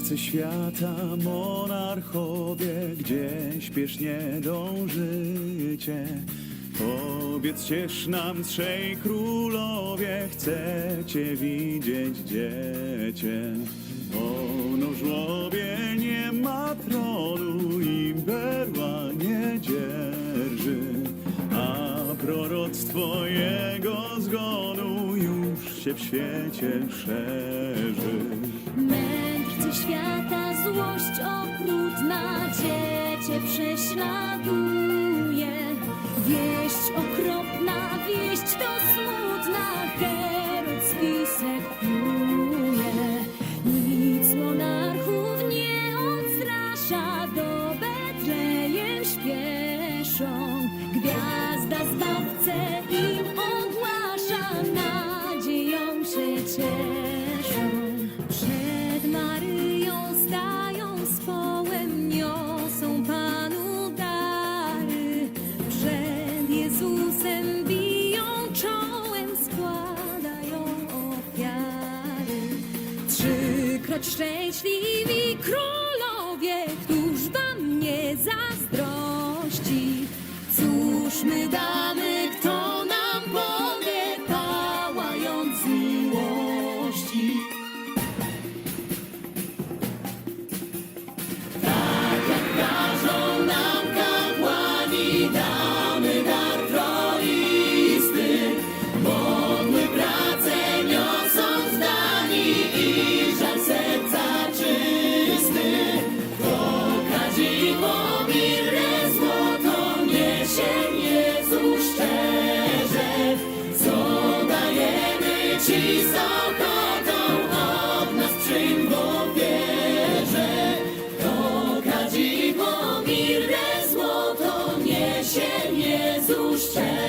Mędrcy świata, monarchowie, gdzie śpiesznie dążycie. Powiedz ciesz nam trzej królowie, chcecie widzieć dziecię. Ono żłobie nie ma tronu i berła nie dzierży, a proroctwo jego zgonu już się w świecie szerzy. Świata, złość okrutna Ciecie prześladuje. Wieść okropna, wieść to smutna Herod spisek pluje Nic monarchów nie odstrasza Do Betlejem śpieszą. Gwiazda zbawcę Trzykroć szczęśliwi królowie, któż wam nie zazdrości? Cóż my damy? understand.